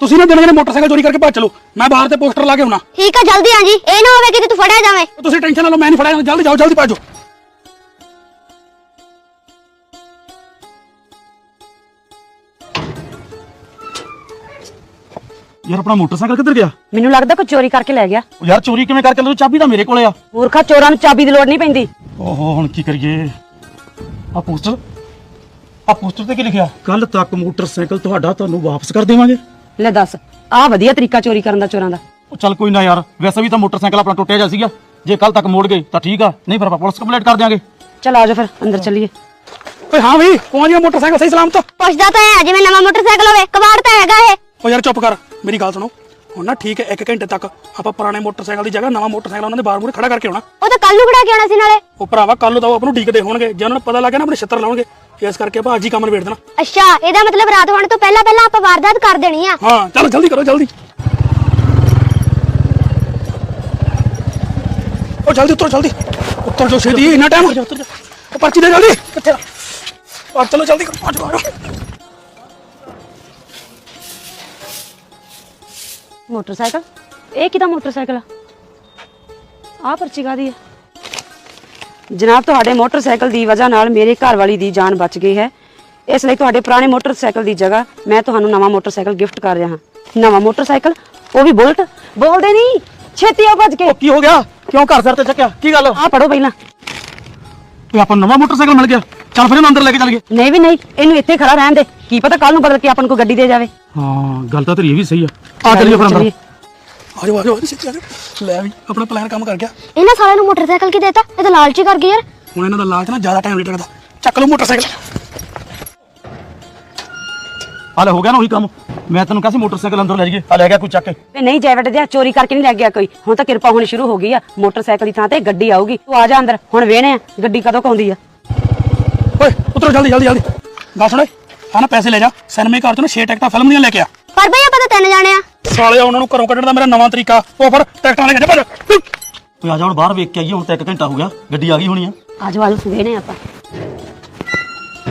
ਤੁਸੀਂ ਨਾ ਦਿਨ ਦਿਨ ਮੋਟਰਸਾਈਕਲ ਚੋਰੀ ਕਰਕੇ ਭੱਜ ਚਲੋ। ਮੈਂ ਬਾਹਰ ਤੇ ਪੋਸਟਰ ਲਾ ਕੇ ਆਉਣਾ। ਠੀਕ ਆ ਜਲਦੀ ਆ ਜੀ। ਇਹ ਨਾ ਹੋਵੇ ਕਿ ਤੂੰ ਫੜਿਆ ਜਾਵੇਂ। ਤੁਸੀਂ ਟੈਨਸ਼ਨ ਨਾ ਲਓ ਮੈਂ ਨਹੀਂ ਫੜਿਆ। ਜਾਣਾ। ਜਲਦੀ ਜਾਓ ਜਲਦੀ ਭੱਜੋ। ਯਾਰ ਆਪਣਾ ਮੋਟਰਸਾਈਕਲ ਕਿੱਧਰ ਗਿਆ? ਮੈਨੂੰ ਲੱਗਦਾ ਕੋਈ ਚੋਰੀ ਕਰਕੇ ਲੈ ਗਿਆ। ਉਹ ਯਾਰ ਚੋਰੀ ਕਿਵੇਂ ਕਰਕੇ ਲੈ ਚਾਬੀ ਤਾਂ ਮੇਰੇ ਕੋਲੇ ਆ। ਮੂਰਖਾ ਚੋਰਾਂ ਨੂੰ ਚਾਬੀ ਦੀ ਲੋੜ ਨਹੀਂ ਪੈਂਦੀ। ਓਹੋ ਹੁਣ ਕੀ ਕਰੀਏ? ਆ ਪੋਸਟਰ? ਆ ਪੋਸਟਰ ਤੇ ਕੀ ਲਿਖਿਆ? ਕੱਲ ਤੱਕ ਮੋਟਰਸਾਈਕਲ ਤੁਹਾਡਾ ਤੁਹਾਨੂੰ ਵਾਪਸ ਕਰ ਦੇਵਾਂਗੇ। ਲੈ ਦੱਸ ਆਹ ਵਧੀਆ ਤਰੀਕਾ ਚੋਰੀ ਕਰਨ ਦਾ ਚੋਰਾਂ ਦਾ। ਉਹ ਚੱਲ ਕੋਈ ਨਾ ਯਾਰ ਵੈਸੇ ਵੀ ਤਾਂ ਮੋਟਰਸਾਈਕਲ ਆਪਣਾ ਟੁੱਟਿਆ ਜਾ ਸੀਗਾ। ਜੇ ਕੱਲ ਤੱਕ ਮੋੜ ਗਏ ਤਾਂ ਠੀਕ ਆ ਨਹੀਂ ਫਿਰ ਆਪਾਂ ਪੁਲਿਸ ਕੰਪਲੇਂਟ ਕਰ ਦਿਆਂਗੇ। ਚਲ ਆ ਜਾ ਫਿਰ ਅੰਦਰ ਚੱਲੀਏ। ਓਏ ਹਾਂ ਵੀ ਪਹੁੰਚ ਗਿਆ ਮੋਟਰਸਾਈਕਲ? ਸਹੀ ਸਲਾਮਤ? ਪੁੱਛਦਾ ਤਾਂ ਹੈ ਜਿਵੇਂ ਨਵਾਂ ਮੋਟਰਸਾਈਕਲ ਹੋਵੇ ਕਬਾੜ ਤਾਂ ਹੈਗਾ ਇਹ। ਓ ਯਾਰ ਚੁੱਪ ਕਰ ਮੇਰੀ ਗੱਲ ਸੁਣੋ। ਹੁਣ ਨਾ ਠੀਕ ਹੈ 1 ਘੰਟੇ ਤੱਕ ਆਪਾਂ ਪੁਰਾਣੇ ਮੋਟਰਸਾਈਕਲ ਦੀ ਜਗ੍ਹਾ ਨਵਾਂ ਮੋਟਰਸਾਈਕਲ ਉਹਨਾਂ ਦੇ ਬਾਹਰ ਮੂਹਰੇ ਖੜਾ ਕਰਕੇ ਆਉਣਾ। ਉਹ ਤਾਂ ਕੱਲ ਨੂੰ ਖੜਾ ਕੇ ਆਉਣਾ ਸੀ ਨਾਲੇ। ਉਹ ਭਰਾਵਾ ਕੱਲ ਨੂੰ ਤਾਂ ਉਹ ਆਪਾਂ ਨੂੰ ਡੀਕਦੇ ਹੋਣਗੇ। ਜੇ ਉਹਨਾਂ ਨੂੰ ਪਤਾ ਲੱਗ ਗਿਆ ਨਾ ਆਪਣੇ ਛੱਤਰ ਲਾਉਣਗੇ। ਇਸ ਕਰਕੇ ਆਪਾਂ ਅੱਜ ਹੀ ਕੰਮ ਨਿਬੇੜ ਦੇਣਾ। ਅੱਛਾ ਇਹਦਾ ਮਤਲਬ ਰਾਤ ਹੋਣ ਤੋਂ ਪਹਿਲਾਂ ਪਹਿਲਾਂ ਆਪਾਂ ਵਾਰਦਾਤ ਕਰ ਦੇਣੀ ਆ। ਹਾਂ ਚੱਲ ਜਲਦੀ ਕਰੋ ਜਲਦੀ। ਉਹ ਜਲਦੀ ਉਤਰੋ ਜਲਦੀ। ਉੱਤਰ ਜੋ ਛੇਤੀ ਇੰਨਾ ਟਾਈਮ ਹੋ ਜਾ ਉੱਤਰ ਜਾ ਉਹ ਪਰਚੀ ਦੇ ਜਲਦੀ। ਕਿੱਥੇ ਆ ਚਲੋ ਜਲਦੀ ਕਰੋ ਆ ਜਾਓ ਮੋਟਰਸਾਈਕਲ? ਇਹ ਕਿਹਦਾ ਮੋਟਰਸਾਈਕਲ ਆ? ਆਹ ਪਰਚੀ ਕਾਹਦੀ ਹੈ ਜਨਾਬ ਤੁਹਾਡੇ ਮੋਟਰਸਾਈਕਲ ਦੀ ਵਜ੍ਹਾ ਨਾਲ ਮੇਰੇ ਘਰ ਵਾਲੀ ਦੀ ਜਾਨ ਬਚ ਗਈ ਹੈ। ਇਸ ਲਈ ਤੁਹਾਡੇ ਪੁਰਾਣੇ ਮੋਟਰਸਾਈਕਲ ਦੀ ਜਗ੍ਹਾ ਮੈਂ ਤੁਹਾਨੂੰ ਨਵਾਂ ਮੋਟਰਸਾਈਕਲ ਗਿਫਟ ਕਰ ਰਿਹਾ ਹਾਂ। ਨਵਾਂ ਮੋਟਰਸਾਈਕਲ? ਉਹ ਵੀ ਬੁਲਟ? ਬੋਲਦੇ ਨਹੀਂ। ਛੇਤੀ ਆਓ ਭੱਜ ਕੇ। ਉਹ ਕੀ ਹੋ ਗਿਆ? ਕਿਉਂ ਘਰ ਸਰ ਤੇ ਚੱਕਿਆ? ਕੀ ਗੱਲ? ਆਹ ਪੜੋ ਪਹਿਲਾਂ। ਓਏ ਆਪਾਂ ਨੂੰ ਨਵਾਂ ਮੋਟਰਸਾਈਕਲ ਮਿਲ ਗਿਆ। ਚੱਲ ਫਿਰ ਇਹਨੂੰ ਅੰਦਰ ਲੈ ਕੇ ਚੱਲ ਗਏ। ਨਹੀਂ ਵੀ ਨਹੀਂ ਇਹਨੂੰ ਇੱਥੇ ਖੜਾ ਰਹਿਣ ਦੇ। ਕੀ ਪਤਾ ਕੱਲ ਨੂੰ ਬਦਲ ਕੇ ਆਪਾਂ ਨੂੰ ਕੋਈ ਗੱਡੀ ਦੇ ਜਾਵੇ। ਹਾਂ ਗੱਲ ਤਾਂ ਤੇਰੀ ਇਹ ਵੀ ਸਹੀ ਆ। ਆ ਚੱਲੀਏ ਫਿਰ ਅੰਦਰ। ਆ ਜਾਓ ਆ ਜਾਓ ਛੇਤੀ ਆ ਜਾਓ। ਲੈ ਵੀ ਆਪਣਾ ਪਲਾਨ ਕੰਮ ਕਰ ਗਿਆ। ਇਹਨਾਂ ਸਾਲਿਆਂ ਨੂੰ ਮੋਟਰਸਾਈਕਲ ਕੀ ਦੇਤਾ? ਇਹ ਤਾਂ ਲਾਲਚੀ ਕਰ ਗਏ ਯਾਰ। ਹੁਣ ਇਹਨਾਂ ਦਾ ਲਾਲਚ ਨਾ ਜ਼ਿਆਦਾ ਟਾਈਮ ਨਹੀਂ ਟਿਕਦਾ ਚੱਕ ਲਓ ਮੋਟਰਸਾਈਕਲ। ਹਾਲੇ ਹੋ ਗਿਆ ਨਾ ਉਹੀ ਕੰਮ। ਮੈਂ ਤੈਨੂੰ ਕਿਹਾ ਸੀ ਮੋਟਰਸਾਈਕਲ ਅੰਦਰ ਲੈ ਜਾਈਏ। ਆ ਲੈ ਗਿਆ ਕੋਈ ਚੱਕ ਕੇ। ਤੇ ਨਹੀਂ ਜੈਵਟ ਦਿਆ ਚੋਰੀ ਕਰਕੇ ਨਹੀਂ ਲੱਗ ਗਿਆ ਕੋਈ। ਹੁਣ ਤਾਂ ਕਿਰਪਾ ਹੋਣੀ ਸ਼ੁਰੂ ਹੋ ਗਈ ਆ। ਮੋਟਰਸਾਈਕਲ ਦੀ ਥਾਂ ਤੇ ਗੱਡੀ ਆਊਗੀ। ਤੂੰ ਆ ਜਾ ਅੰਦਰ। ਹੁਣ ਵੇਹਣੇ ਆ। ਗੱਡੀ ਕਦੋਂ ਕਾਉਂਦੀ ਆ? ਓਏ ਉਤਰੋ ਜਲਦੀ ਜਲਦੀ ਜਲਦੀ। ਗੱਲ ਸੁਣ ਓਏ ਆ ਨਾ ਪੈਸੇ ਲੈ ਜਾ। ਸਿਨੇਮੇ ਘਰ ਤੋਂ ਨਾ 6 ਟਿਕਟਾਂ ਫਿਲਮ ਦੀਆਂ ਲੈ ਕੇ ਆ। ਪਰ ਬਈ ਆਪਾਂ ਤਾਂ ਤਿੰਨ ਜਾਣੇ ਆ। ਸਾਲਿਆ ਉਹਨਾਂ ਨੂੰ ਘਰੋਂ ਕੱਢਣ ਦਾ ਮੇਰਾ ਨਵਾਂ ਤਰੀਕਾ। ਉਹ ਫਿਰ ਟਿਕਟਾਂ ਲੈ ਕੇ ਜਾ ਭੱਜ। ਓਏ ਆ ਜਾ ਹੁਣ ਬਾਹਰ ਵੇਖ ਕੇ ਆਈਏ ਹੁਣ ਤਾਂ 1 ਘੰਟਾ ਹੋ ਗਿਆ। ਗੱਡੀ ਆ ਗਈ ਹੋਣੀ ਆ। ਆ ਜਾ ਆ ਜਾ ਵੇਹਣੇ ਆਪਾਂ।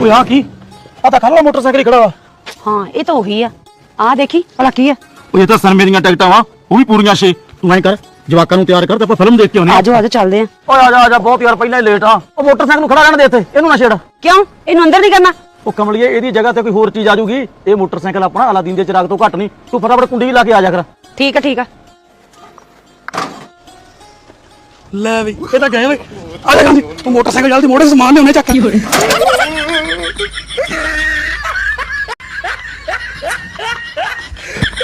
ਓਏ ਆ ਕੀ? ਆ ਤਾਂ ਖੜਾ ਮੋਟਰਸਾਈਕਲ ਹੀ ਖੜਾ ਵਾ। ਹਾਂ ਇਹ ਤਾਂ ਉਹੀ ਆ। ਆ ਦੇਖੀ ਭਲਾ ਕੀ ਆ? ਓਏ ਇਹ ਤਾਂ ਸਿਨੇਮੇ ਦੀਆਂ ਟਿਕਟਾਂ ਵਾ ਉਹ ਵੀ ਪੂਰੀਆਂ 6 ਤੂੰ ਐਂ ਕਰ ਜਵਾਕਾਂ ਨੂੰ ਤਿਆਰ ਕਰ ਤੇ ਆਪਾਂ ਫਿਲਮ ਦੇਖ ਕੇ ਆਉਣੇ ਆ ਜਾ ਆ ਜਾ ਚੱਲਦੇ ਆ ਓਏ ਆ ਜਾ ਆ ਜਾ ਬਹੁਤ ਯਾਰ ਪਹਿਲਾਂ ਹੀ ਲੇਟ ਆ। ਉਹ ਮੋਟਰਸਾਈਕਲ ਨੂੰ ਖੜਾ ਰਹਿਣ ਦੇ ਇੱਥੇ ਇਹਨੂੰ ਨਾ ਛੇੜ। ਕਿਉਂ? ਇਹਨੂੰ ਅੰਦਰ ਨਹੀਂ ਕਰਨਾ? ਉਹ ਕਮਲੀਏ ਇਹਦੀ ਜਗ੍ਹਾ ਤੇ ਕੋਈ ਹੋਰ ਚੀਜ਼ ਆ ਜੂਗੀ ਇਹ ਮੋਟਰਸਾਈਕਲ ਆਪਣਾ ਅਲਾਦੀਨ ਦੇ ਚਿਰਾਗ ਤੋਂ ਘੱਟ ਨਹੀਂ। ਤੂੰ ਫਟਾਫਟ ਕੁੰਡੀ ਵੀ ਲਾ ਕੇ ਆ ਜਾ ਕਰ। ਠੀਕ ਆ ਠੀਕ ਆ। ਲੈ ਵੀ ਇਹ ਤਾਂ ਗਏ ਓਏ। ਆ ਜਾ ਜਲਦੀ ਤੂੰ ਮੋਟਰਸਾਈਕਲ ਜਲਦੀ ਮੋੜੇ ਸਮਾਨ ਲਿਆਉਣੇ ਚੱਕ। ਕੇ